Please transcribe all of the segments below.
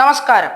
നമസ്കാരം.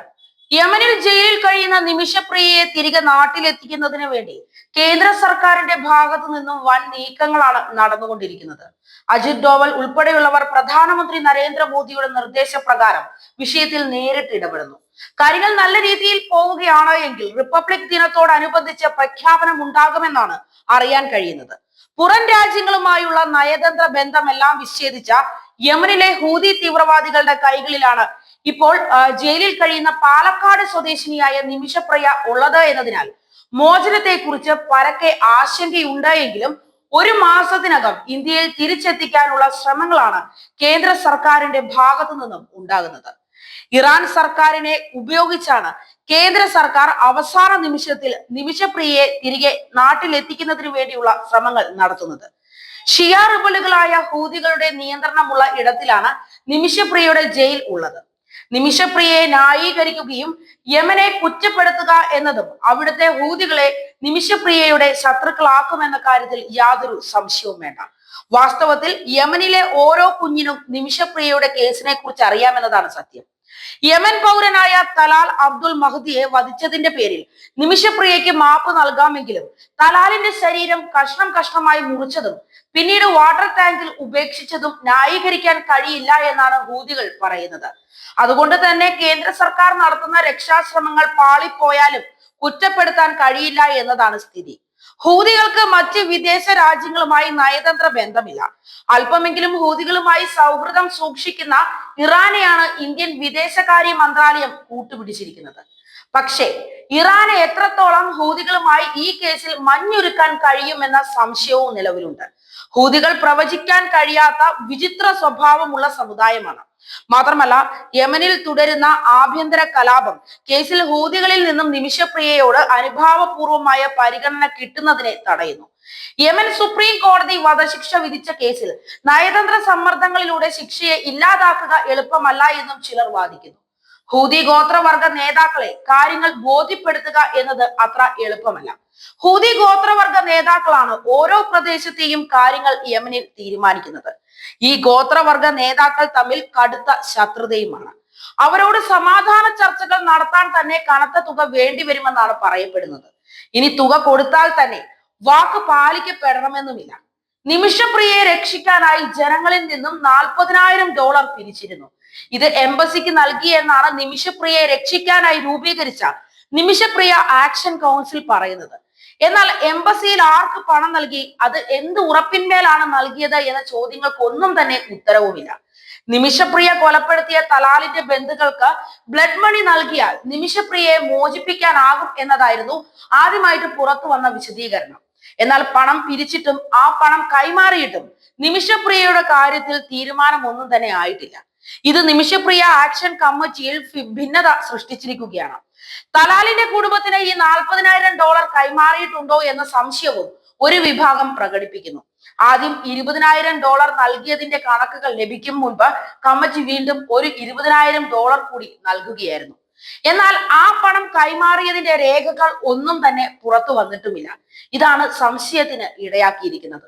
യമനിൽ ജയിലിൽ കഴിയുന്ന നിമിഷപ്രിയയെ തിരികെ നാട്ടിലെത്തിക്കുന്നതിന് വേണ്ടി കേന്ദ്ര സർക്കാരിന്റെ ഭാഗത്തു നിന്നും വൻ നീക്കങ്ങളാണ് നടന്നുകൊണ്ടിരിക്കുന്നത്. അജിത് ഡോവൽ ഉൾപ്പെടെയുള്ളവർ പ്രധാനമന്ത്രി നരേന്ദ്രമോദിയുടെ നിർദ്ദേശപ്രകാരം വിഷയത്തിൽ നേരിട്ട് ഇടപെടുന്നു. കാര്യങ്ങൾ നല്ല രീതിയിൽ പോവുകയാണ് എങ്കിൽ റിപ്പബ്ലിക് ദിനത്തോടനുബന്ധിച്ച് പ്രഖ്യാപനം ഉണ്ടാകുമെന്നാണ് അറിയാൻ കഴിയുന്നത്. പുറം രാജ്യങ്ങളുമായുള്ള നയതന്ത്ര ബന്ധമെല്ലാം വിച്ഛേദിച്ച യമനിലെ ഹൂതി തീവ്രവാദികളുടെ കൈകളിലാണ് ഇപ്പോൾ ജയിലിൽ കഴിയുന്ന പാലക്കാട് സ്വദേശിനിയായ നിമിഷപ്രിയ ഉള്ളത് എന്നതിനാൽ മോചനത്തെക്കുറിച്ച് പരക്കെ ആശങ്കയുണ്ട് എങ്കിലും ഒരു മാസത്തിനകം ഇന്ത്യയിൽ തിരിച്ചെത്തിക്കാനുള്ള ശ്രമങ്ങളാണ് കേന്ദ്ര സർക്കാരിന്റെ ഭാഗത്തു നിന്നും ഉണ്ടാകുന്നത്. ഇറാൻ സർക്കാരിനെ ഉപയോഗിച്ചാണ് കേന്ദ്ര സർക്കാർ അവസാന നിമിഷത്തിൽ നിമിഷപ്രിയയെ തിരികെ നാട്ടിലെത്തിക്കുന്നതിന് വേണ്ടിയുള്ള ശ്രമങ്ങൾ നടത്തുന്നത്. ഷിയ റിബലുകളായ ഹൂതികളുടെ നിയന്ത്രണമുള്ള ഇടത്തിലാണ് നിമിഷപ്രിയയുടെ ജയിൽ ഉള്ളത്. നിമിഷപ്രിയയെ ന്യായീകരിക്കുകയും യമനെ കുറ്റപ്പെടുത്തുക എന്നതും അവിടുത്തെ ഹൂതികളെ നിമിഷപ്രിയയുടെ ശത്രുക്കളാക്കുമെന്ന കാര്യത്തിൽ യാതൊരു സംശയവും വേണ്ട. വാസ്തവത്തിൽ യമനിലെ ഓരോ കുഞ്ഞിനും നിമിഷപ്രിയയുടെ കേസിനെ കുറിച്ച് അറിയാമെന്നതാണ് സത്യം. യമൻ പൗരനായ തലാൽ അബ്ദുൽ മഹദിയെ വധിച്ചതിന്റെ പേരിൽ നിമിഷപ്രിയയ്ക്ക് മാപ്പ് നൽകാമെങ്കിലും തലാലിന്റെ ശരീരം കഷ്ണം കഷ്ണമായി മുറിച്ചതും പിന്നീട് വാട്ടർ ടാങ്കിൽ ഉപേക്ഷിച്ചതും ന്യായീകരിക്കാൻ കഴിയില്ല എന്നാണ് ഹൂതികൾ പറയുന്നത്. അതുകൊണ്ട് തന്നെ കേന്ദ്ര സർക്കാർ നടത്തുന്ന രക്ഷാശ്രമങ്ങൾ പാളിപ്പോയാലും കുറ്റപ്പെടുത്താൻ കഴിയില്ല എന്നതാണ് സ്ഥിതി. ഹൂതികൾക്ക് മറ്റ് വിദേശ രാജ്യങ്ങളുമായി നയതന്ത്ര ബന്ധമില്ല. അല്പമെങ്കിലും ഹൂതികളുമായി സൗഹൃദം സൂക്ഷിക്കുന്ന ഇറാനെയാണ് ഇന്ത്യൻ വിദേശകാര്യ മന്ത്രാലയം കൂട്ടുപിടിച്ചിരിക്കുന്നത്. പക്ഷേ ഇറാന് എത്രത്തോളം ഹൂതികളുമായി ഈ കേസിൽ മഞ്ഞുരുക്കാൻ കഴിയുമെന്ന സംശയവും നിലവിലുണ്ട്. ഹൂതികൾ പ്രവചിക്കാൻ കഴിയാത്ത വിചിത്ര സ്വഭാവമുള്ള സമുദായമാണ്. മാത്രമല്ല യമനിൽ തുടരുന്ന ആഭ്യന്തര കലാപം കേസിൽ ഹൂതികളിൽ നിന്നും നിമിഷപ്രിയയോട് അനുഭാവപൂർവമായ പരിഗണന കിട്ടുന്നതിനെ തടയുന്നു. യമൻ സുപ്രീം കോടതി വധശിക്ഷ വിധിച്ച കേസിൽ നയതന്ത്ര സമ്മർദ്ദങ്ങളിലൂടെ ശിക്ഷയെ ഇല്ലാതാക്കുക എളുപ്പമല്ല എന്നും ചിലർ വാദിക്കുന്നു. ഹൂതി ഗോത്രവർഗ നേതാക്കളെ കാര്യങ്ങൾ ബോധ്യപ്പെടുത്തുക എന്നത് അത്ര എളുപ്പമല്ല. ഹൂതി ഗോത്രവർഗ നേതാക്കളാണ് ഓരോ പ്രദേശത്തെയും കാര്യങ്ങൾ യമനിൽ തീരുമാനിക്കുന്നത്. ഈ ഗോത്രവർഗ നേതാക്കൾ തമ്മിൽ കടുത്ത ശത്രുതയുമാണ്. അവരോട് സമാധാന ചർച്ചകൾ നടത്താൻ തന്നെ കനത്ത തുക വേണ്ടിവരുമെന്നാണ് പറയപ്പെടുന്നത്. ഇനി തുക കൊടുത്താൽ തന്നെ വാക്ക് പാലിക്കപ്പെടണമെന്നുമില്ല. നിമിഷപ്രിയയെ രക്ഷിക്കാനായി ജനങ്ങളിൽ നിന്നും നാൽപ്പതിനായിരം ഡോളർ പിരിച്ചിരുന്നു. ഇത് എംബസിക്ക് നൽകി എന്നാണ് നിമിഷപ്രിയയെ രക്ഷിക്കാനായി രൂപീകരിച്ച നിമിഷപ്രിയ ആക്ഷൻ കൗൺസിൽ പറയുന്നത്. എന്നാൽ എംബസിയിൽ ആർക്ക് പണം നൽകി? അത് എന്ത് ഉറപ്പിന്മേലാണ് നൽകിയത് എന്ന ചോദ്യങ്ങൾക്ക് ഒന്നും തന്നെ ഉത്തരവുമില്ല. നിമിഷപ്രിയ കൊലപ്പെടുത്തിയ തലാലിന്റെ ബന്ധുക്കൾക്ക് ബ്ലഡ് മണി നൽകിയാൽ നിമിഷപ്രിയയെ മോചിപ്പിക്കാനാകും എന്നതായിരുന്നു ആദ്യമായിട്ട് പുറത്തു വന്ന വിശദീകരണം. എന്നാൽ പണം പിരിച്ചിട്ടും ആ പണം കൈമാറിയിട്ടും നിമിഷപ്രിയയുടെ കാര്യത്തിൽ തീരുമാനം ഒന്നും തന്നെ ആയിട്ടില്ല. ഇത് നിമിഷപ്രിയ ആക്ഷൻ കമ്മിറ്റിയിൽ ഭിന്നത സൃഷ്ടിച്ചിരിക്കുകയാണ്. തലാലിന്റെ കുടുംബത്തിന് ഈ നാൽപ്പതിനായിരം ഡോളർ കൈമാറിയിട്ടുണ്ടോ എന്ന സംശയവും ഒരു വിഭാഗം പ്രകടിപ്പിക്കുന്നു. ആദ്യം ഇരുപതിനായിരം ഡോളർ നൽകിയതിന്റെ കണക്കുകൾ ലഭിക്കും മുൻപ് കമ്മിറ്റി വീണ്ടും ഒരു ഇരുപതിനായിരം ഡോളർ കൂടി നൽകുകയായിരുന്നു. എന്നാൽ ആ പണം കൈമാറിയതിന്റെ രേഖകൾ ഒന്നും തന്നെ പുറത്തു വന്നിട്ടുമില്ല. ഇതാണ് സംശയത്തിന് ഇടയാക്കിയിരിക്കുന്നത്.